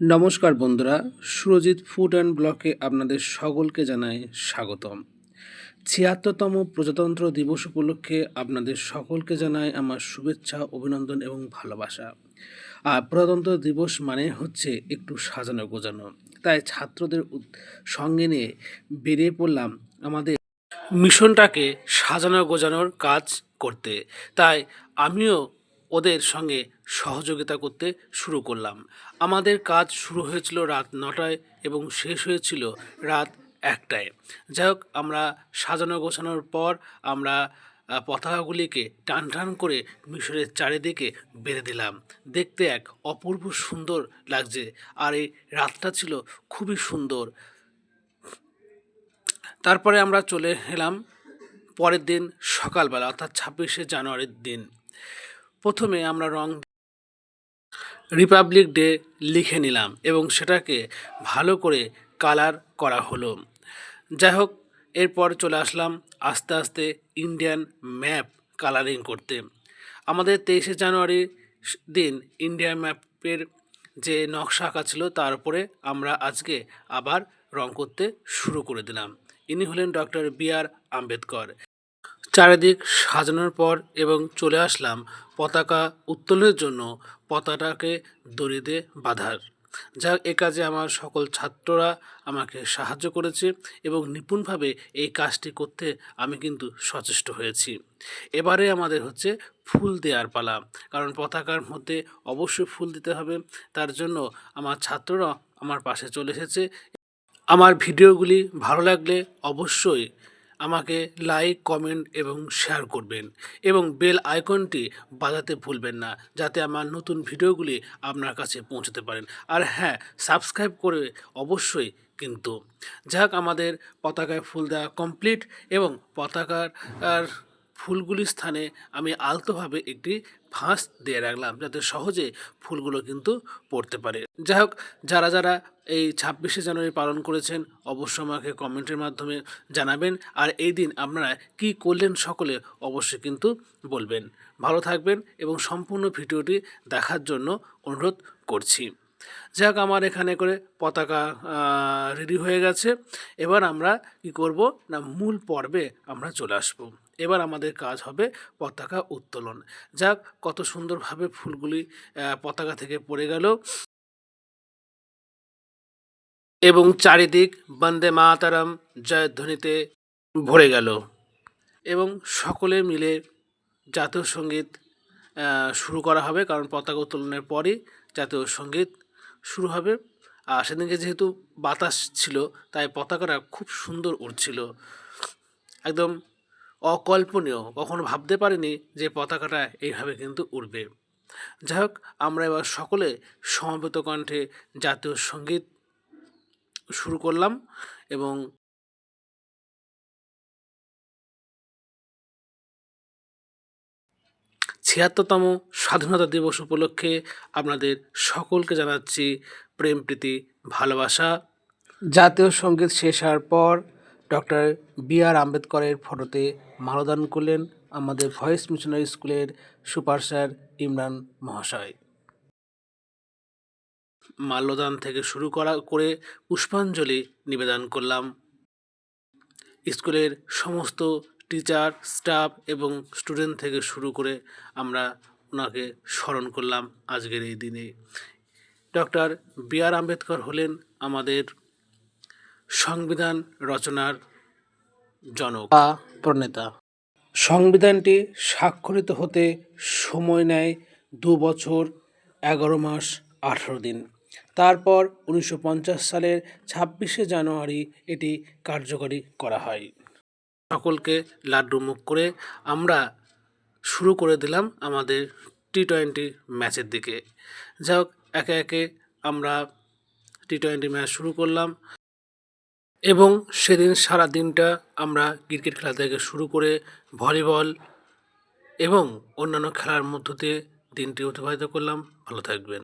নমস্কার বন্ধুরা, Surajit food and ব্লকে আপনাদের সকলকে জানাই স্বাগতম। ছিয়াত্তরতম প্রজাতন্ত্র দিবস উপলক্ষে আপনাদের সকলকে জানাই আমার শুভেচ্ছা, অভিনন্দন এবং ভালোবাসা। আর প্রজাতন্ত্র দিবস মানে হচ্ছে একটু সাজানো গোজানো। তাই ছাত্রদের সঙ্গে নিয়ে বেরিয়ে পড়লাম আমাদের মিশনটাকে সাজানো গোজানোর কাজ করতে। তাই আমিও ওদের সঙ্গে সহযোগিতা করতে শুরু করলাম। আমাদের কাজ শুরু হয়েছিল রাত নটায় এবং শেষ হয়েছিল রাত একটায়। যাই হোক, আমরা সাজানো গোছানোর পর আমরা পতাকাগুলিকে টান টান করে মিশরের চারিদিকে বেঁধে দিলাম। দেখতে এক অপূর্ব সুন্দর লাগছে আর এই রাতটা ছিল খুবই সুন্দর। তারপরে আমরা চলে এলাম পরের দিন সকালবেলা, অর্থাৎ ছাব্বিশে জানুয়ারির দিন। প্রথমে আমরা রং রিপাবলিক ডে লিখে নিলাম এবং সেটাকে ভালো করে কালার করা হলো। যাই হোক এরপর চলে আসলাম আস্তে আস্তে ইন্ডিয়ান ম্যাপ কালারিং করতে। আমাদের তেইশে জানুয়ারি দিন ইন্ডিয়ান ম্যাপের যে নকশা আঁকা ছিল, তার উপরে আমরা আজকে আবার রং করতে শুরু করে দিলাম। ইনি হলেন ডক্টর বি আর আম্বেদকর। চারিদিক সাজানোর পর এবং চলে আসলাম পতাকা উত্তোলনের জন্য পতাকাটাকে দড়িতে বাঁধার। যা এ কাজে আমার সকল ছাত্ররা আমাকে সাহায্য করেছে এবং নিপুণভাবে এই কাজটি করতে আমি কিন্তু সচেষ্ট হয়েছি। এবারে আমাদের হচ্ছে ফুল দেওয়ার পালা, কারণ পতাকার মধ্যে অবশ্যই ফুল দিতে হবে। তার জন্য আমার ছাত্ররা আমার পাশে চলে এসেছে। আমার ভিডিওগুলি ভালো লাগলে অবশ্যই আমাকে লাইক কমেন্ট এবং শেয়ার করবেন এবং বেল আইকনটি বাজাতে ভুলবেন না যাতে আমার নতুন ভিডিওগুলি আপনার কাছে পৌঁছতে পারেন। আর হ্যাঁ সাবস্ক্রাইব করে অবশ্যই কিন্তু। যাক, আমাদের পতাকায় ফুল দেওয়া কমপ্লিট এবং পতাকার ফুলগুলির স্থানে আমি আলতোভাবে একটি ফাঁস দিয়ে রাখলাম যাতে সহজে ফুলগুলো কিন্তু পড়তে পারে। যাই হোক, যারা যারা এই ছাব্বিশে জানুয়ারি পালন করেছেন, অবশ্যই আমাকে কমেন্টের মাধ্যমে জানাবেন। আর এই দিন আপনারা কী করলেন সকলে অবশ্যই কিন্তু বলবেন। ভালো থাকবেন এবং সম্পূর্ণ ভিডিওটি দেখার জন্য অনুরোধ করছি। যাক, আমার এখানে করে পতাকা রেডি হয়ে গেছে। এবার আমরা কি করব? না, মূল পর্বে আমরা চলে আসব। এবার আমাদের কাজ হবে পতাকা উত্তোলন। যাক, কত সুন্দরভাবে ফুলগুলি পতাকা থেকে পড়ে গেল। এবং চারিদিক বন্দে মাতারাম জয়ধ্বনিতে ভরে গেল। এবং সকলে মিলে জাতীয় সংগীত শুরু করা হবে, কারণ পতাকা উত্তোলনের পরই জাতীয় সংগীত শুরু হবে। আর সেদিনকে যেহেতু বাতাস ছিল, তাই পতাকাটা খুব সুন্দর উঠছিল একদম অকল্পনীয়, কখনো ভাবতে পারিনি যে পতাকাটা এইভাবে কিন্তু উঠবে যাই হোক, আমরা এবার সকলে সমবেত কণ্ঠে জাতীয় সংগীত শুরু করলাম এবং ছিয়াত্তরতম স্বাধীনতা দিবস উপলক্ষে আপনাদের সকলকে জানাচ্ছি প্রেম, প্রীতি, ভালোবাসা। জাতীয় সংগীত শেষ হওয়ার পর ডক্টর বি আর আম্বেদকরের ফটোতে মালদান করলেন আমাদের ভয়েস মিশনারি স্কুলের সুপার স্যার ইমরান মহাশয়। মাল্যদান থেকে শুরু করা, করে পুষ্পাঞ্জলি নিবেদন করলাম। স্কুলের সমস্ত টিচার স্টাফ এবং স্টুডেন্ট থেকে শুরু করে আমরা ওনাকে স্মরণ করলাম আজকের এই দিনে। ডক্টর বি আর আম্বেদকর হলেন আমাদের সংবিধান রচনার জনক বা প্রণেতা। সংবিধানটি স্বাক্ষরিত হতে সময় নেয় দু বছর, এগারো মাস, আঠারো দিন। তারপর উনিশশো পঞ্চাশ সালের ছাব্বিশে জানুয়ারি এটি কার্যকরী করা হয়। সকলকে লাড্ডু মুখ করে আমরা শুরু করে দিলাম আমাদের টি টোয়েন্টি ম্যাচের দিকে। যাই হোক, একে একে আমরা টি টোয়েন্টি ম্যাচ শুরু করলাম এবং সেদিন সারা দিনটা আমরা ক্রিকেট খেলা থেকে শুরু করে ভলিবল এবং অন্যান্য খেলার মধ্য দিয়ে দিনটি অতিবাহিত করলাম। ভালো থাকবেন।